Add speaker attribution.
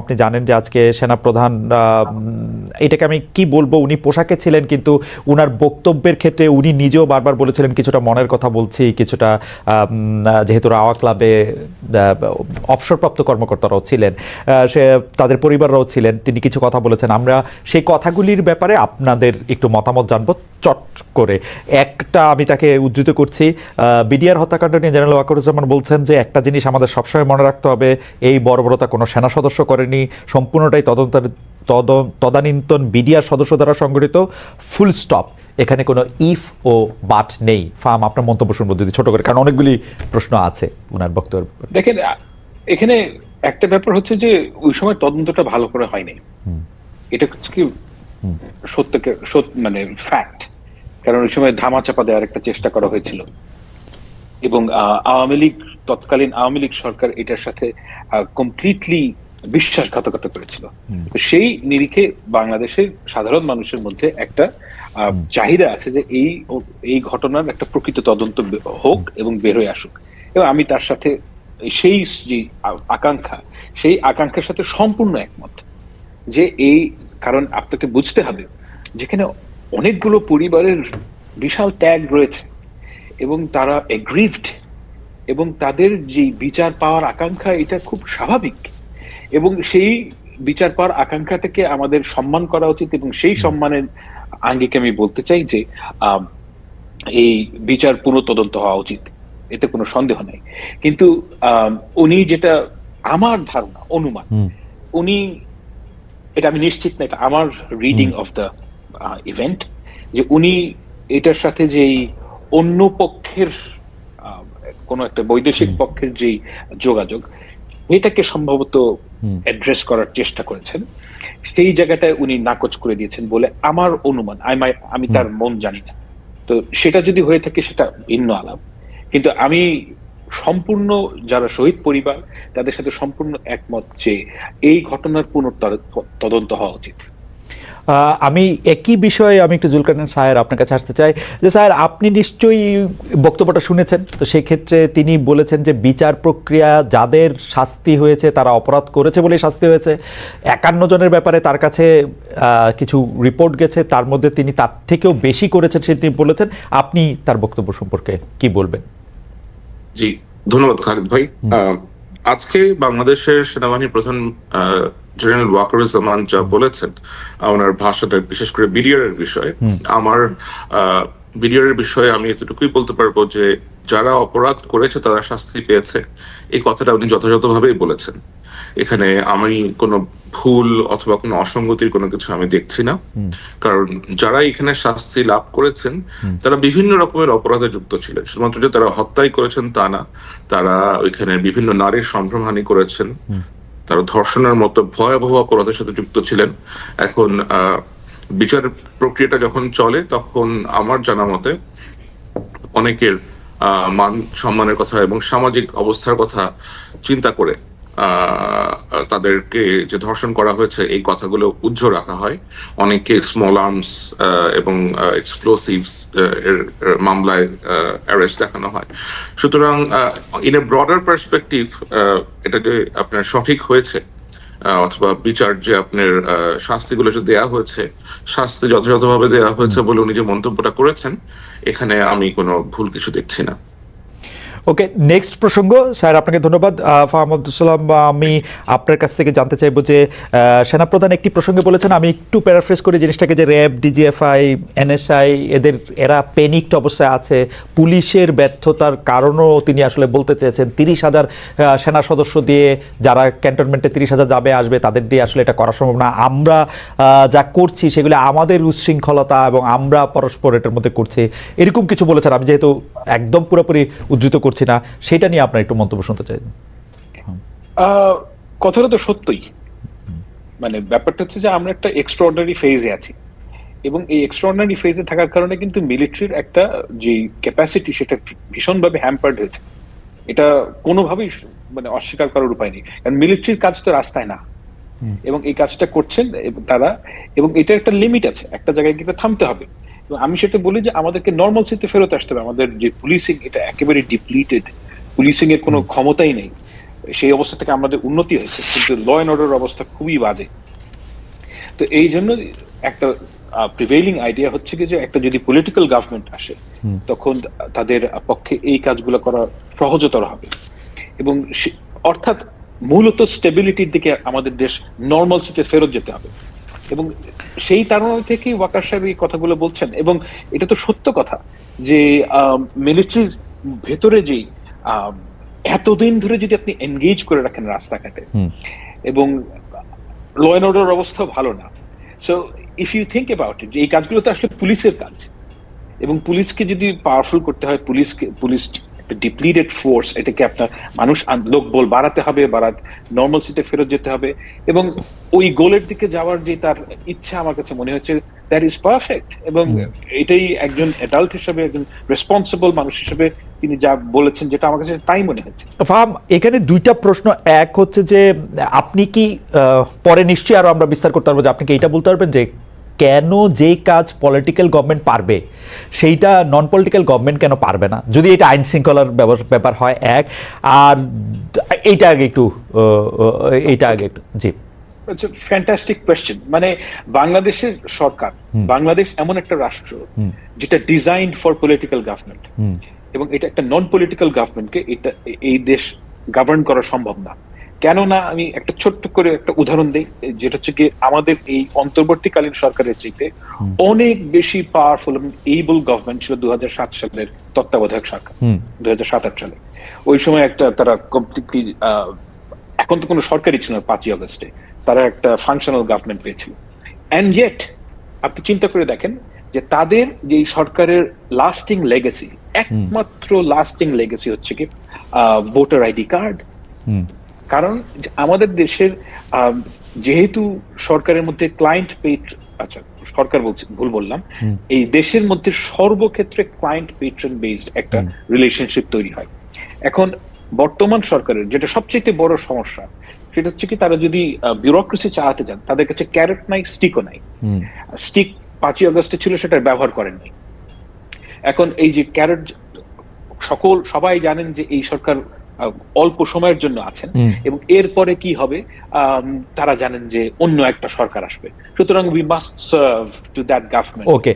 Speaker 1: আপনি জানেন যে আজকে সেনাপ্রধান এটাকে আমি কি বলব, উনি পোশাকে ছিলেন, কিন্তু উনার বক্তব্যের ক্ষেত্রে উনি নিজেও বারবার বলেছিলেন, কিছুটা মনের কথা বলছি, কিছুটা যেহেতু রাওয়া ক্লাবে অবসরপ্রাপ্ত কর্মকর্তারাও ছিলেন সে, তাদের পরিবাররাও ছিলেন, তিনি কিছু কথা বলেছেন। আমরা সেই কথাগুলির ব্যাপারে আপনাদের একটু মতামত জানব। চট করে। একটা আমি তাকে উদ্ধৃত করছি বিডিআর হত্যাকাণ্ড নিয়ে জেনারেল ওয়াকারুজ্জামান বলছেন যে একটা জিনিস আমাদের সবসময় মনে রাখতে হবে এই বর্বরতা কোনো সেনা সদস্য করেনি সম্পূর্ণটাই তদন্তের তদ- তদানীন্তন বিডিআর সদস্য দ্বারা সংগঠিত ফুল স্টপ। এখানে কোনো ইফ ও বাট নেই। ফার্ম আপনার মন্তব্য শুনব যদি ছোট করে কারণ অনেকগুলি প্রশ্ন আছে ওনার বক্তব্য
Speaker 2: দেখেন এখানে একটা ব্যাপার হচ্ছে যে ওই সময় তদন্তটা ভালো করে হয়নি। এটা হচ্ছে কি সত্যকে সত্য মানে ফ্যাক্ট কারণ ওই সময় ধামাচাপা দেওয়ার একটা চেষ্টা করা হয়েছিল। এবং আওয়ামী লীগ তৎকালীন আওয়ামী লীগ সরকার এটার সাথে কমপ্লিটলি বিশ্বাসঘাতকতা করেছিল। সেই নিরিখে বাংলাদেশের সাধারণ মানুষের মধ্যে একটা চাহিদা আছে যে এই এই ঘটনার একটা প্রকৃত তদন্ত হোক এবং বের হয়ে আসুক। এবং আমি তার সাথে সেই যে আকাঙ্ক্ষা সেই আকাঙ্ক্ষার সাথে সম্পূর্ণ একমত যে এই কারণ আপনাকে বুঝতে হবে যেখানে অনেকগুলো পরিবারের বিশাল ত্যাগ রয়েছে এবং তারা এগ্রিভড এবং তাদের যে বিচার পাওয়ার আকাঙ্ক্ষা এটা খুব স্বাভাবিক এবং সেই বিচার পাওয়ার আকাঙ্ক্ষাটাকে আমাদের সম্মান করা উচিত এবং সেই সম্মানের আঙ্গিকে আমি বলতে চাই যে এই বিচার পুনঃতদন্ত হওয়া উচিত এতে কোনো সন্দেহ নেই। কিন্তু উনি যেটা আমার ধারণা অনুমান উনি এটা আমি নিশ্চিত না এটা আমার রিডিং অফ দ্য ইভেন্ট যে উনি এটার সাথে যেই অন্য পক্ষের কোনো একটা বৈদেশিক পক্ষের যেই যোগাযোগ এটাকে সম্ভবত অ্যাড্রেস করার চেষ্টা করেছেন। সেই জায়গাটায় উনি নাকচ করে দিয়েছেন বলে আমার অনুমান আমি তার মন জানি না। তো সেটা যদি হয়ে থাকে সেটা ভিন্ন আলাপ। কিন্তু আমি সম্পূর্ণ যারা শহীদ পরিবার, তাদের সাথে সম্পূর্ণ একমত যে এই ঘটনার পুনঃতদন্ত হওয়া উচিত।
Speaker 1: আমি একই বিষয়ে আমি একটু জুলকারনান স্যার আপনার কাছে আসতে চাই। যে স্যার, আপনি নিশ্চয়ই বক্তব্যটা শুনেছেন, তো সেই ক্ষেত্রে তিনি বলেছেন যে বিচার প্রক্রিয়া যাদের শাস্তি হয়েছে তারা অপরাধ করেছে বলে শাস্তি হয়েছে। একান্ন জনের ব্যাপারে তার কাছে কিছু রিপোর্ট গেছে, তার মধ্যে তিনি তার থেকেও বেশি করেছেন সে তিনি বলেছেন। আপনি তার বক্তব্য সম্পর্কে কি বলবেন?
Speaker 3: জি ধন্যবাদ খালিদ ভাই। আজকে বাংলাদেশের সেনাবাহিনীর প্রধান জেনারেল ওয়াকারুজ্জামান যা বলেছেন ওনার ভাষাটা বিশেষ করে বিডিআর এর বিষয়ে আমার বিডিআর এর বিষয়ে আমি এতটুকুই বলতে পারব যে যারা অপরাধ করেছে তারা শাস্তি পেয়েছে। এই কথাটা উনি যথাযথভাবেই বলেছেন। এখানে আমি কোনো ভুল অথবা কোনো অসঙ্গতির কোনো কিছু আমি দেখছি না। কারণ যারা এখানে শাস্তি লাভ করেছেন তারা বিভিন্ন রকমের অপরাধে যুক্ত ছিলেন। শুধুমাত্র যে তারা হত্যাই করেছেন তা না তারা ওইখানে বিভিন্ন নারীর সম্ভ্রমহানি করেছেন। তারা ধর্ষণের মতো ভয়াবহ অপরাধের সাথে যুক্ত ছিলেন। এখন আহ, বিচার প্রক্রিয়াটা যখন চলে তখন আমার জানা মতে অনেকের আহ, মান সম্মানের কথা এবং সামাজিক অবস্থার কথা চিন্তা করে তাদেরকে যে ধর্ষণ করা হয়েছে এই কথাগুলো উজ্জ্বল রাখা হয়। অনেকে স্মল আর্মস এবং এক্সপ্লোসিভস এর মামলায় অ্যারেস্ট দেখানো হয়। সুতরাং ইন এ ব্রডার পার্সপেক্টিভ এটা যে আপনার সঠিক হয়েছে অথবা বিচার যে আপনার শাস্তিগুলো যে দেয়া হয়েছে শাস্তি যথাযথভাবে দেয়া হয়েছে বলে উনি যে মন্তব্যটা করেছেন এখানে আমি কোনো ভুল কিছু দেখছি না।
Speaker 1: ওকে নেক্সট প্রসঙ্গ। স্যার, আপনাকে ধন্যবাদ। ফাহাম আমি আপনার কাছ থেকে জানতে চাইব যে সেনাপ্রধান একটি প্রসঙ্গে বলেছেন, আমি একটু প্যারাফ্রেস করি জিনিসটাকে, যে র্যাব, ডিজিএফআই, এনএসআই, এদের, এরা পেনিকড অবস্থায় আছে। পুলিশের ব্যর্থতার কারণও তিনি আসলে বলতে চেয়েছেন। তিরিশ হাজার সেনা সদস্য দিয়ে যারা ক্যান্টনমেন্টে তিরিশ হাজার যাবে, আসবে, তাদের দিয়ে আসলে এটা করা সম্ভব না। আমরা যা করছি সেগুলো আমাদের উচ্ছৃঙ্খলতা এবং আমরা পরস্পর এটার মধ্যে করছি। এরকম কিছু বলেছেন। আমি যেহেতু একদম পুরোপুরি উদ্ধৃত করছি না সেটা নিয়ে আপনার একটু মন্তব্য শুনতে চাই।
Speaker 2: কথাটা তো সত্যই। মানে ব্যাপারটা হচ্ছে যে আমরা একটা এক্সট্রাঅর্ডিনারি ফেজে আছি এবং এই এক্সট্রাঅর্ডিনারি ফেজে থাকার কারণে কিন্তু মিলিটারির একটা যে ক্যাপাসিটি সেটা ভীষণভাবে হ্যাম্পার্ড হয়েছে। এটা কোনোভাবেই মানে অস্বীকার করার উপায় নেই। কারণ মিলিটারির কাজ তো রাস্তায় না। এবং এই কাজটা করছেন তারা এবং এটা একটা লিমিট আছে। একটা জায়গায় গিয়ে থামতে হবে। আমি সেটা বলি যে আমাদেরকে নর্মাল সিতে ফেরত আসতে হবে। আমাদের যে পুলিশিং এটা একেবারে ডিপ্লিটেড পুলিশিং এর কোনো ক্ষমতাই নেই। সেই অবস্থা থেকে আমাদের উন্নতি হয়েছে। কিন্তু ল অ্যান্ড অর্ডার অবস্থা খুবই বাজে। তো এই জন্য একটা প্রিভেইলিং আইডিয়া হচ্ছে কি যে একটা যদি পলিটিক্যাল গভর্নমেন্ট আসে তখন তাদের পক্ষে এই কাজগুলো করা সহজতর হবে। এবং অর্থাৎ মূলত স্টেবিলিটির দিকে আমাদের দেশ নর্মাল সিটে ফেরত যেতে হবে। এবং সেই তারণা থেকেই ওয়াকার সাহেব এই কথাগুলো বলছেন। এবং এটা তো সত্য কথা যে মিলিটারির ভেতরে যেই এতদিন ধরে যদি আপনি এনগেজ করে রাখেন রাস্তাঘাটে এবং ল অ্যান্ড অর্ডার অবস্থা ভালো না। So if you think about it যে এই কাজগুলো তো আসলে পুলিশের কাজ। এবং পুলিশকে যদি পাওয়ারফুল করতে হয় পুলিশকে পুলিশ ডিপ্লিটেড ফোর্স এটাকে আপনার মানুষ লোকবল বাড়াতে হবে বাড়া নর্মাল সিটে ফেরত যেতে হবে এবং ওই গোলের দিকে যাওয়ার যে তার ইচ্ছা আমার কাছে মনে হচ্ছে দ্যাট ইজ পারফেক্ট এবং এটাই একজন অ্যাডাল্ট হিসেবে একজন রেসপন্সিবল মানুষ হিসেবে তিনি যা বলেছেন যেটা আমার কাছে তাই মনে হচ্ছে।
Speaker 1: ফাহাম এখানে দুইটা প্রশ্ন এক হচ্ছে যে আপনি কি পরে নিশ্চয়ই আরও আমরা বিস্তার করতে পারব যে আপনি কি এটা বলতে পারবেন যে কেন যেই কাজ পলিটিক্যাল গভর্নমেন্ট পারবে সেইটা নন পলিটিক্যাল গভর্নমেন্ট কেন পারবে না? যদি এটা আইন শৃঙ্খলার ব্যাপার- হয় এক আর এইটা আগে একটু এইটা আগে একটু জি।
Speaker 2: ফ্যান্টাস্টিক কোয়েশ্চেন মানে বাংলাদেশের সরকার বাংলাদেশ এমন একটা রাষ্ট্র যেটা ডিজাইন ফর পলিটিক্যাল গভর্নমেন্ট এবং এটা একটা নন পলিটিক্যাল গভর্নমেন্টকে এটা এই দেশ গভর্ন করা সম্ভব না। কেননা আমি একটা ছোট্ট করে একটা উদাহরণ দিই যেটা হচ্ছে কি আমাদের এই অন্তর্বর্তীকালীন সরকারের চাইতে অনেক বেশি পাওয়ারফুল এবং এইবল গভর্নমেন্ট ছিল দু হাজার সাত সালের তত্ত্বাবধায়ক সরকার। দু সালে। ওই সময় একটা তারা কমপ্লিটলি এখন তো কোনো সরকারই ছিল না পাঁচই অগস্টে তারা একটা ফাংশনাল গভর্নমেন্ট পেয়েছিল। অ্যান্ড ইয়েট আপনি চিন্তা করে দেখেন যে তাদের যে সরকারের লাস্টিং লেগেসি একমাত্র লাস্টিং লেগেসি হচ্ছে কি ভোটার আইডি কার্ড কারণ আমাদের দেশের যেহেতু সরকারের মধ্যে ক্লায়েন্ট পেট আচ্ছা সরকার বলছি ভুল বললাম এই দেশের মধ্যে সর্বক্ষেত্রে ক্লায়েন্ট পেট্রন বেসড একটা রিলেশনশিপ তৈরি হয়। এখন বর্তমান সরকারের যেটা সবচেয়ে বড় সমস্যা সেটা হচ্ছে কি তারা যদি বিউরোক্রেসি চালাতে যান তাদের কাছে ক্যারেট নাই স্টিকও নাই। স্টিক পাঁচই আগস্টে ছিল সেটার ব্যবহার করেননি এখন এই যে ক্যারেট সকল সবাই জানেন যে এই সরকার অল্প সময়ের জন্য আছেন। এবং এরপরে কি হবে? তারা জানেন যে অন্য একটা সরকার আসবে। সুতরাং we must serve to that government
Speaker 1: Okay.